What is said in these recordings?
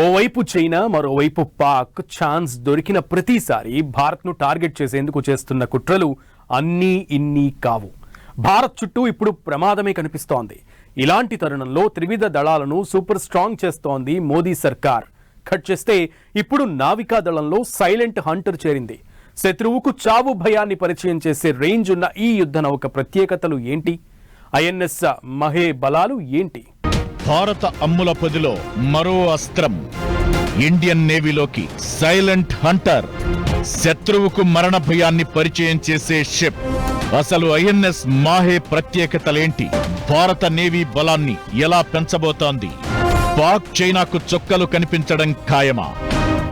ఓవైపు చైనా మరోవైపు పాక్ ఛాన్స్ దొరికిన ప్రతిసారి భారత్ను టార్గెట్ చేసేందుకు చేస్తున్న కుట్రలు అన్నీ ఇన్ని కావు. భారత్ చుట్టూ ఇప్పుడు ప్రమాదమే కనిపిస్తోంది. ఇలాంటి తరుణంలో త్రివిధ దళాలను సూపర్ స్ట్రాంగ్ చేస్తోంది మోదీ సర్కార్. కట్ చేస్తే ఇప్పుడు నావికా దళంలో సైలెంట్ హంటర్ చేరింది. శత్రువుకు చావు భయాన్ని పరిచయం చేసే రేంజ్ ఉన్న ఈ యుద్ధ నౌక ప్రత్యేకతలు ఏంటి? ఐఎన్ఎస్ మహే బలాలు ఏంటి? భారత అమ్ముల పొదిలో మరో అస్త్రం. ఇండియన్ నేవీలోకి సైలెంట్ హంటర్. శత్రువుకు మరణ భయాన్ని పరిచయం చేసే షిప్. అసలు ఐఎన్ఎస్ మాహే ప్రత్యేకతలేంటి? భారత నేవీ బలాన్ని ఎలా పెంచబోతోంది? పాక్ చైనాకు చొక్కలు కనిపించడం ఖాయమా?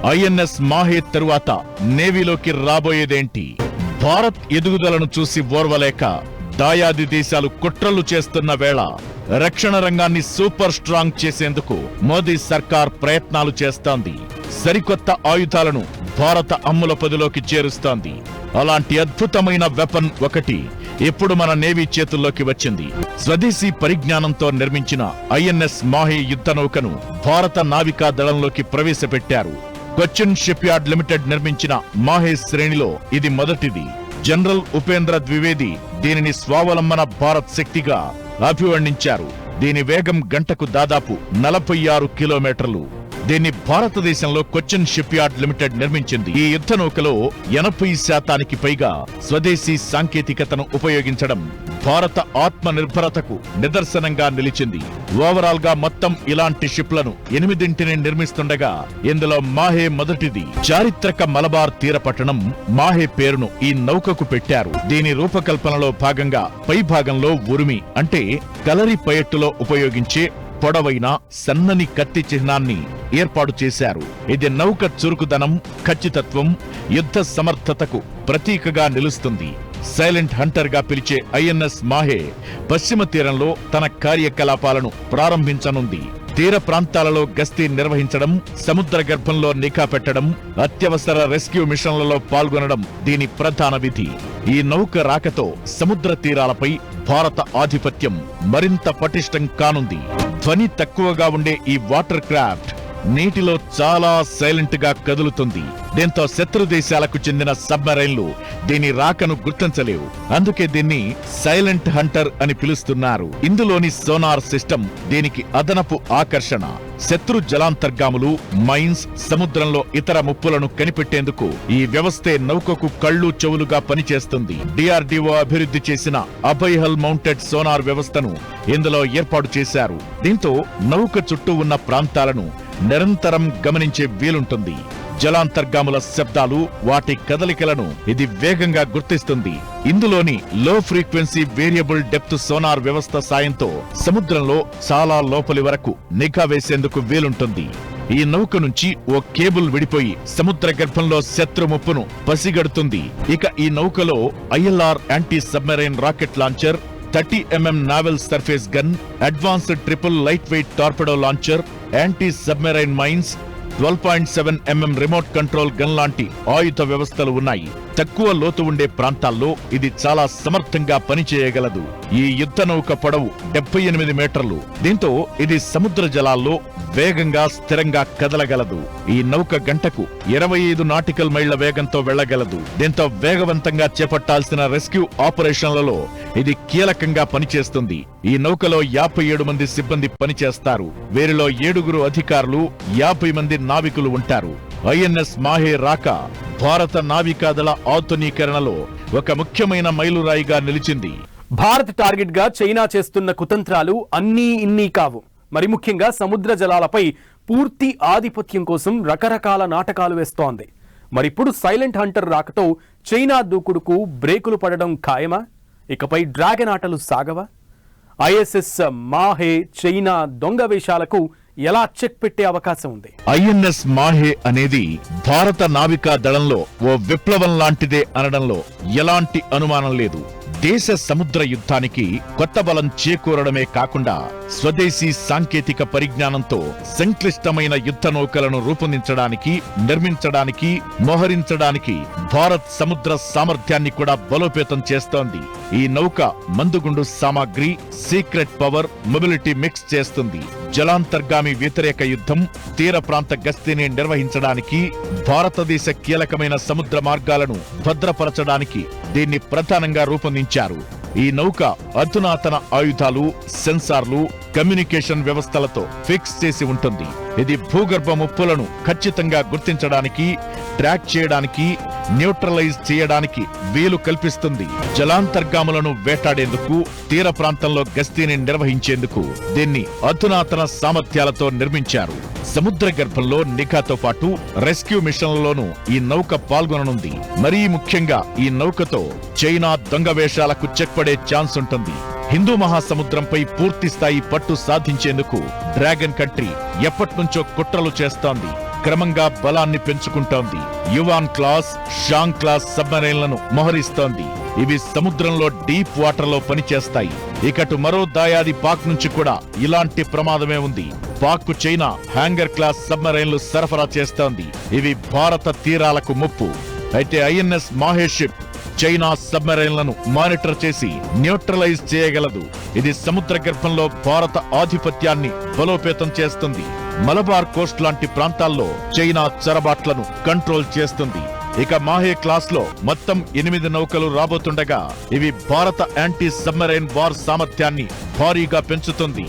ఐఎన్ఎస్ మాహే తరువాత నేవీలోకి రాబోయేదేంటి? భారత్ ఎదుగుదలను చూసి ఓర్వలేక దాయాది దేశాలు కుట్రలు చేస్తున్న వేళ రక్షణ రంగాన్ని సూపర్ స్ట్రాంగ్ చేసేందుకు మోదీ సర్కార్ ప్రయత్నాలు చేస్తోంది. సరికొత్త ఆయుధాలను భారత అమ్ముల పదిలోకి చేరుస్తోంది. అలాంటి అద్భుతమైన వెపన్ ఒకటి ఇప్పుడు మన నేవీ చేతుల్లోకి వచ్చింది. స్వదేశీ పరిజ్ఞానంతో నిర్మించిన ఐఎన్ఎస్ మాహే యుద్ధ నౌకను భారత నావికా దళంలోకి ప్రవేశపెట్టారు. కొచ్చిన్ షిప్ యార్డ్ లిమిటెడ్ నిర్మించిన మాహే శ్రేణిలో ఇది మొదటిది. జనరల్ ఉపేంద్ర ద్వివేది దీనిని స్వావలంబన భారత్ శక్తిగా అభివర్ణించారు. దీని వేగం గంటకు దాదాపు నలభై ఆరు కిలోమీటర్లు. దీన్ని భారతదేశంలో కొచ్చిన్ షిప్ యార్డ్ లిమిటెడ్ నిర్మించింది. ఈ యుద్ధ నౌకలో ఎనభై శాతానికి పైగా స్వదేశీ సాంకేతికతను ఉపయోగించడం భారత ఆత్మ నిర్భరతకు నిదర్శనంగా నిలిచింది. ఓవరాల్గా మొత్తం ఇలాంటి షిప్లను ఎనిమిదింటిని నిర్మిస్తుండగా ఇందులో మాహే మొదటిది. చారిత్రక మలబార్ తీర పట్టణం మాహే పేరును ఈ నౌకకు పెట్టారు. దీని రూపకల్పనలో భాగంగా పై భాగంలో ఉరిమి అంటే కలరి పయట్టులో ఉపయోగించే పొడవైన సన్నని కత్తి చిహ్నాన్ని ఏర్పాటు చేశారు. ఇది నౌక చురుకుదనం ఖచ్చితత్వం యుద్ధ సమర్థతకు ప్రతీకగా నిలుస్తుంది. సైలెంట్ హంటర్గా పిలిచే ఐఎన్ఎస్ మాహే పశ్చిమ తీరంలో తన కార్యకలాపాలను ప్రారంభించనుంది. తీర ప్రాంతాలలో గస్తీ నిర్వహించడం సముద్ర గర్భంలో నిఘా పెట్టడం అత్యవసర రెస్క్యూ మిషన్లలో పాల్గొనడం దీని ప్రధాన విధి. ఈ నౌక రాకతో సముద్ర తీరాలపై భారత ఆధిపత్యం మరింత పటిష్టం కానుంది. ధ్వని తక్కువగా ఉండే ఈ వాటర్ క్రాఫ్ట్ నీటిలో చాలా సైలెంట్గా కదులుతుంది. దీంతో శత్రు దేశాలకు చెందిన సబ్మరైన్లు దీని రాకను గుర్తించలేవు. అందుకే దీన్ని సైలెంట్ హంటర్ అని పిలుస్తున్నారు. ఇందులోని సోనార్ సిస్టమ్ దీనికి అదనపు ఆకర్షణ. శత్రు జలాంతర్గాములు మైన్స్ సముద్రంలో ఇతర ముప్పులను కనిపెట్టేందుకు ఈ వ్యవస్థే నౌకకు కళ్ళు చెవులుగా పనిచేస్తుంది. డిఆర్డిఓ అభివృద్ధి చేసిన అభయహల్ మౌంటెడ్ సోనార్ వ్యవస్థను ఇందులో ఏర్పాటు చేశారు. దీంతో నౌక చుట్టూ ఉన్న ప్రాంతాలను నిరంతరం గమనించే వీలుంటుంది. జలాంతర్గాముల శబ్దాలు వాటి కదలికలను ఇది వేగంగా గుర్తిస్తుంది. ఇందులోని లో ఫ్రీక్వెన్సీ వేరియబుల్ డెప్త్ సోనార్ వ్యవస్థ సాయంతో సముద్రంలో చాలా లోపలి వరకు నిఘా వేసేందుకు వీలుంటుంది. ఈ నౌక నుంచి ఓ కేబుల్ విడిపోయి సముద్ర గర్భంలో శత్రు ముప్పును పసిగడుతుంది. ఇక ఈ నౌకలో ILR anti submarine rocket launcher thirty mm naval surface gun advanced triple lightweight torpedo launcher anti submarine mines twelve point seven mm remote control gun లాంటి ఆయుధ వ్యవస్థలు ఉన్నాయి. తక్కువ లోతు ఉండే ప్రాంతాల్లో ఇది చాలా సమర్థంగా పనిచేయగలదు. ఈ యుద్ధ నౌక పొడవు డెబ్బై ఎనిమిది మీటర్లు. దీంతో ఇది సముద్ర జలాల్లో వేగంగా స్థిరంగా కదలగలదు. ఈ నౌక గంటకు ఇరవై ఐదు నాటికల్ మైళ్ళ వేగంతో వెళ్ళగలదు దీంతో వేగవంతంగా చేపట్టాల్సిన రెస్క్యూ ఆపరేషన్లలో ఇది కీలకంగా పనిచేస్తుంది. ఈ నౌకలో యాభై ఏడు మంది సిబ్బంది పనిచేస్తారు. వీరిలో ఏడుగురు అధికారులు యాభై మంది నావికులు ఉంటారు. ఐఎన్ఎస్ మాహే రాక భారత నావికాదళ ఆధునీకరణలో ఒక ముఖ్యమైన మైలురాయిగా నిలిచింది. భారత్ టార్గెట్గా చైనా చేస్తున్న కుతంత్రాలు అన్నీ ఇన్నీ కావు. మరి ముఖ్యంగా సముద్ర జలాలపై పూర్తి ఆధిపత్యం కోసం రకరకాల నాటకాలు వేస్తోంది. మరిప్పుడు సైలెంట్ హంటర్ రాకతో చైనా దూకుడుకు బ్రేకులు పడడం ఖాయమా? ఇకపై డ్రాగన్ ఆటలు సాగవా? ఐఎస్ఎస్ మాహే చైనా దొంగ వేషాలకు ఎలా చెక్ పెట్టే అవకాశం ఉంది? ఐఎన్ఎస్ మాహే అనేది భారత నావికా దళంలో ఓ విప్లవం లాంటిదే అనడంలో ఎలాంటి అనుమానం లేదు. దేశ సముద్ర యుద్ధానికి కొత్త బలం చేకూరడమే కాకుండా స్వదేశీ సాంకేతిక పరిజ్ఞానంతో సంక్లిష్టమైన యుద్ధ నౌకలను రూపొందించడానికి నిర్మించడానికి మోహరించడానికి భారత్ సముద్ర సామర్థ్యాన్ని కూడా బలోపేతం చేస్తోంది. ఈ నౌక మందుగుండు సామాగ్రి సీక్రెట్ పవర్ మొబిలిటీ మిక్స్ చేస్తుంది. జలాంతర్గామి వ్యతిరేక యుద్ధం తీర ప్రాంత గస్తీని నిర్వహించడానికి భారతదేశ కీలకమైన సముద్ర మార్గాలను భద్రపరచడానికి దీన్ని ప్రధానంగా రూపొందించారు. ఈ నౌక అధునాతన ఆయుధాలు సెన్సార్లు కమ్యూనికేషన్ వ్యవస్థలతో ఫిక్స్ చేసి ఉంటుంది. ఇది భూగర్భ ముప్పులను ఖచ్చితంగా గుర్తించడానికి ట్రాక్ చేయడానికి న్యూట్రలైజ్ చేయడానికి వీలు కల్పిస్తుంది. జలాంతర్గాములను వేటాడేందుకు తీర ప్రాంతంలో గస్తీని నిర్వహించేందుకు దీన్ని అధునాతన సామర్థ్యాలతో నిర్మించారు. సముద్ర గర్భంలో నిఘాతో పాటు రెస్క్యూ మిషన్లలోనూ ఈ నౌక పాల్గొననుంది. మరీ ముఖ్యంగా ఈ నౌకతో చైనా దొంగ వేషాలకు చెక్ పడే ఛాన్స్ ఉంటుంది. హిందూ మహాసముద్రంపై పూర్తి స్థాయి పట్టు సాధించేందుకు డ్రాగన్ కంట్రీ ఎప్పటినుంచో కుట్రలు చేస్తోంది. క్రమంగా బలాన్ని పెంచుకుంటోంది. యువాన్ క్లాస్ షాంగ్ క్లాస్ సబ్మరైన్లను మోహరిస్తోంది. ఇవి సముద్రంలో డీప్ వాటర్లో పనిచేస్తాయి. ఇకటు మరో దాయాది పాక్ నుంచి కూడా ఇలాంటి ప్రమాదమే ఉంది. పాక్ చైనా హ్యాంగర్ క్లాస్ సబ్మరైన్లు సరఫరా చేస్తోంది. ఇవి భారత తీరాలకు ముప్పు. అయితే ఐఎన్ఎస్ మాహేషిప్ చైనా సబ్మెరైన్లను మానిటర్ చేసి న్యూట్రలైజ్ చేయగలదు. ఇది సముద్ర గర్భంలో భారత ఆధిపత్యాన్ని బలోపేతం చేస్తుంది. మలబార్ కోస్ట్ లాంటి ప్రాంతాల్లో చైనా చొరబాట్లను కంట్రోల్ చేస్తుంది. ఇక మాహే క్లాస్లో మొత్తం ఎనిమిది నౌకలు రాబోతుండగా ఇవి భారత యాంటీ సబ్మెరైన్ వార్ సామర్థ్యాన్ని భారీగా పెంచుతుంది.